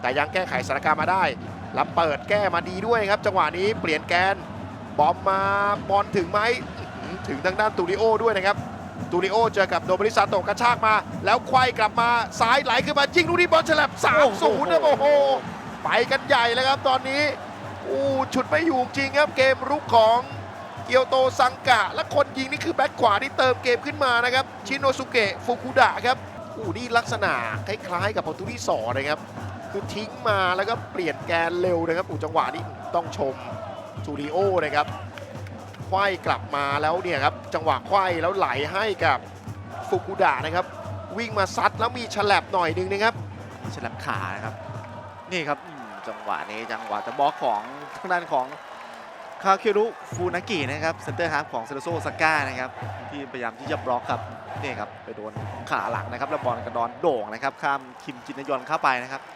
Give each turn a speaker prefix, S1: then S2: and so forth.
S1: แต่ยังแก้ไขสถานการณ์มาได้แล้วเปิดแก้มาดีด้วยครับ จังหวะนี้เปลี่ยนแกนบอมมาบอลถึงไหมอื้อหือถึงทางด้านตูริโอด้วยนะครับตูริโอเจอกับโนบริซาโตะกระชากมา แล้วควายกลับมาซ้ายไหลขึ้นมายิงลูกนี้บอลฉลับ3 0นะโอ้โหไปกันใหญ่เลยครับตอนนี้อู้ฉุดไม่อยู่จริงครับเกมรุกของเกียวโตซังกะ และคนยิงนี่คือแบ็คขวาที่เติมเกมขึ้นมานะครับชิโนสุเกะฟุกุดะครับอู้นี่ลักษณะคล้ายๆกับประตูที่สองนะครับ คือทิ้งมาแล้วก็เปลี่ยนแกนเร็วนะครับอูจังหวะนี้ต้องชมซูริโอนะครับควายกลับมาแล้วเนี่ยครับจังหวะควายแล้วไหลให้กับฟุกุดะนะครับ วิ่งมาซัดแล้วมีฉลับหน่อยนึงนะครับ
S2: ฉลับขานะครับ นี่ครับจังหวะนี้จังหวะจะบล็อกของทางด้านของคาเครุฟูนากินะครับเซนเตอร์ฮาร์ฟของเซโรโซซาก้านะครับที่พยายามที่จะบล็อกครับนี่ครับไปโดนขาหลังนะครับแล้วบอลกระดอนโด่งนะครับข้ามคิมจินยอนเข้าไปนะครับ